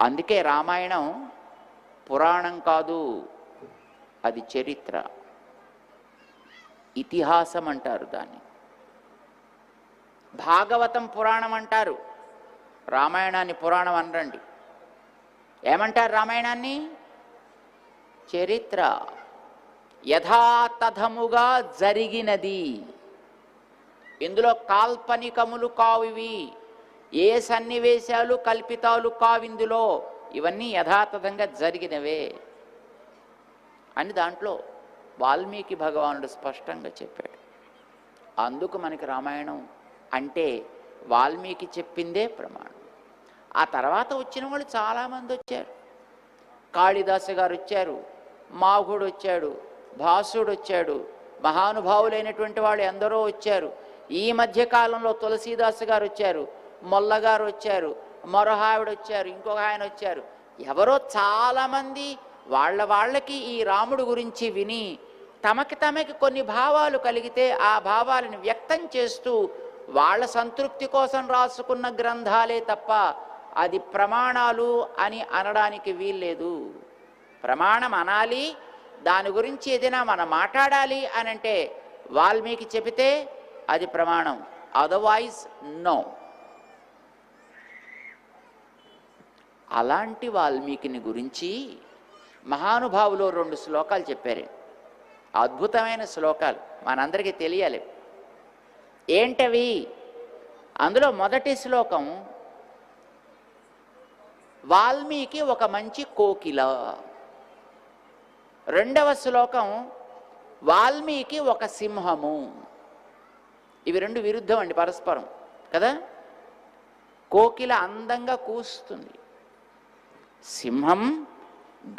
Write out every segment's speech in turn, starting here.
అందుకే రామాయణం పురాణం కాదు అది చరిత్ర. ఇతిహాసం అంటారు దాన్ని. భాగవతం పురాణం అంటారు. రామాయణాన్ని పురాణం అనరండి. ఏమంటారు రామాయణాన్ని? చరిత్ర. యథాతథముగా జరిగినది. ఇందులో కాల్పనికములు కావు ఏ సన్నివేశాలు కల్పితాలు కావిందులో ఇవన్నీ యథాతథంగా జరిగినవే అని దాంట్లో వాల్మీకి భగవానుడు స్పష్టంగా చెప్పాడు. అందుకు మనకి రామాయణం అంటే వాల్మీకి చెప్పిందే ప్రమాణం. ఆ తర్వాత వచ్చిన వాళ్ళు చాలామంది వచ్చారు. కాళిదాసు గారు వచ్చారు మాఘుడు వచ్చాడు భాసుడు వచ్చాడు మహానుభావులైనటువంటి వాళ్ళు ఎందరో వచ్చారు. ఈ మధ్యకాలంలో తులసీదాసు గారు వచ్చారు మొల్లగారు వచ్చారు మరొక ఆవిడ వచ్చారు ఇంకొక ఆయన వచ్చారు. ఎవరో చాలామంది వాళ్ళ వాళ్ళకి ఈ రాముడు గురించి విని తమకి తమకి కొన్ని భావాలు కలిగితే ఆ భావాలను వ్యక్తం చేస్తూ వాళ్ళ సంతృప్తి కోసం రాసుకున్న గ్రంథాలే తప్ప అది ప్రమాణాలు అని అనడానికి వీల్లేదు. ప్రమాణం అనాలి దాని గురించి ఏదైనా మనం మాట్లాడాలి అని అంటే వాల్మీకి చెబితే అది ప్రమాణం. అదర్వైజ్ నో అలాంటి వాల్మీకిని గురించి మహానుభావులు రెండు శ్లోకాలు చెప్పారు. అద్భుతమైన శ్లోకాలు మనందరికీ తెలియాలి. ఏంటవి? అందులో మొదటి శ్లోకం వాల్మీకి ఒక మంచి కోకిల. రెండవ శ్లోకం వాల్మీకి ఒక సింహము. ఇవి రెండు విరుద్ధం అండి పరస్పరం కదా? కోకిల అందంగా కూస్తుంది. సింహం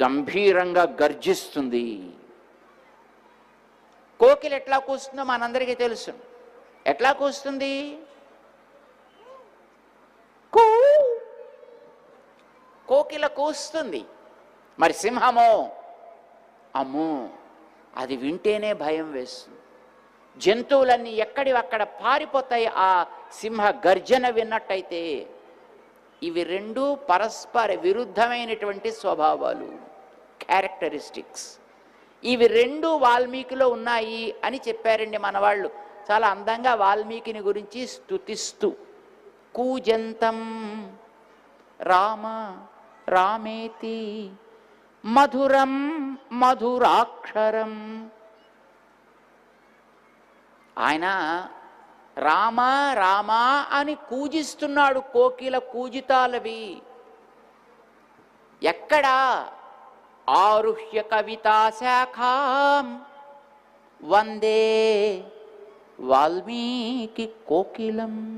గంభీరంగా గర్జిస్తుంది. కోకిలు ఎట్లా కూస్తుందో మనందరికీ తెలుసు. ఎట్లా కూస్తుంది? కూ. కోకిల కూస్తుంది. మరి సింహమో? అమ్మో అది వింటేనే భయం వేస్తుంది. జంతువులన్నీ ఎక్కడి అక్కడ పారిపోతాయి. ఆ సింహ గర్జన విన్నట్టయితే ఇవి రెండు పరస్పర విరుద్ధమైనటువంటి స్వభావాలు క్యారెక్టరిస్టిక్స్ ఇవి రెండు వాల్మీకిలో ఉన్నాయి అని చెప్పారండి మన వాళ్ళు చాలా అందంగా వాల్మీకిని గురించి స్తుతిస్తూ కూజంతం రామ రామేతి మధురం మధురాక్షరం. ఆయన రామ రామ అని కూజిస్తున్నాడు కోకిల కూజితాలవి. ఎక్కడా? ఆరుహ్య కవితా శాఖాం. వందే వాల్మీకి కోకిలం.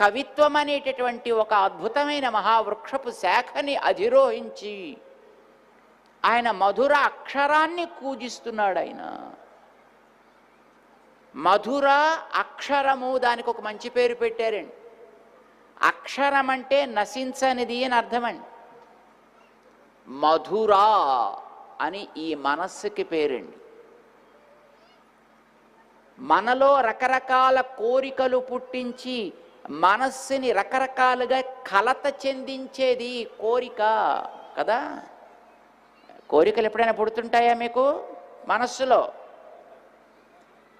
కవిత్వం అనేటటువంటి ఒక అద్భుతమైన మహావృక్షపు శాఖని అధిరోహించి ఆయన మధుర అక్షరాన్ని కూజిస్తున్నాడు ఆయన. మధుర అక్షరము దానికి ఒక మంచి పేరు పెట్టారండి. అక్షరం అంటే నశించనిది అని అర్థమండి. మధురా అని ఈ మనస్సుకి పేరండి. మనలో రకరకాల కోరికలు పుట్టించి మనస్సుని రకరకాలుగా కలత చెందించేది కోరిక కదా? కోరికలు ఎప్పుడైనా పుడుతుంటాయా మీకు? మనస్సులో?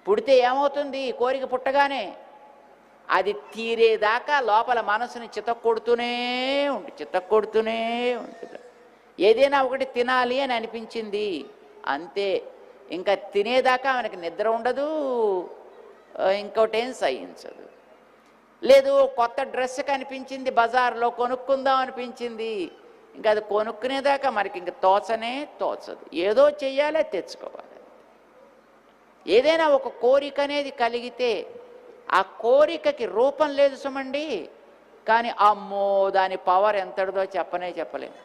పుడితే ఏమవుతుంది? కోరిక పుట్టగానే అది తీరేదాకా లోపల మనసుని చితక్కొడుతూనే ఉంటుంది చితక్కొడుతూనే ఉంటుంది. ఏదైనా ఒకటి తినాలి అని అనిపించింది అంతే. ఇంకా తినేదాకా మనకి నిద్ర ఉండదు ఇంకోటి ఏం సహించదు. లేదు కొత్త డ్రెస్ కనిపించింది బజార్లో కొనుక్కుందాం అనిపించింది. ఇంకా అది కొనుక్కునేదాకా మనకి ఇంక తోచనే తోచదు. ఏదో చెయ్యాలే తెచ్చుకోవాలి. ఏదైనా ఒక కోరిక అనేది కలిగితే ఆ కోరికకి రూపం లేదు సుమండి. కానీ అమ్మో దాని పవర్ ఎంతటిదో చెప్పనే చెప్పలేము.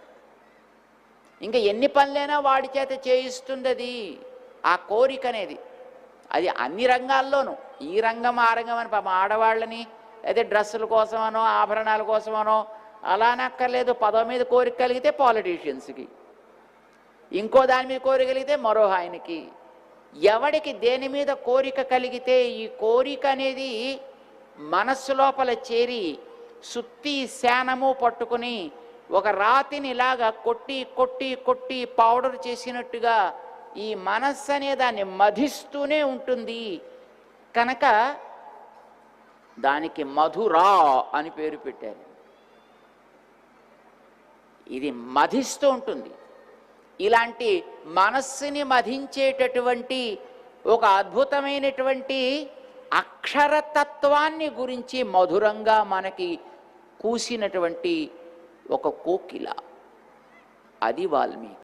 ఇంకా ఎన్ని పనులైనా వాడి చేత చేయిస్తుంది అది ఆ కోరిక అనేది. అది అన్ని రంగాల్లోనూ ఈ రంగం ఆ రంగం అని పాపం ఆడవాళ్ళని అయితే డ్రెస్సుల కోసమనో ఆభరణాల కోసమనో అలా నక్కర్లేదు పదవి మీద కోరిక కలిగితే పాలిటీషియన్స్కి ఇంకో దాని మీద కోరిక కలిగితే మరో ఆయనకి. ఎవడికి దేని మీద కోరిక కలిగితే ఈ కోరిక అనేది మనస్సు లోపల చేరి సుత్తి శానము పట్టుకుని ఒక రాతిని ఇలాగా కొట్టి కొట్టి కొట్టి పౌడర్ చేసినట్టుగా ఈ మనస్సు అనే దాన్ని మధిస్తూనే ఉంటుంది. కనుక దానికి మధురా అని పేరు పెట్టారు. ఇది మధిస్తూ ఉంటుంది. ఇలాంటి మనస్సుని మధించేటటువంటి ఒక అద్భుతమైనటువంటి అక్షరతత్వాన్ని గురించి మధురంగా మనకి కూసినటువంటి ఒక కోకిల. అది వాల్మీకి.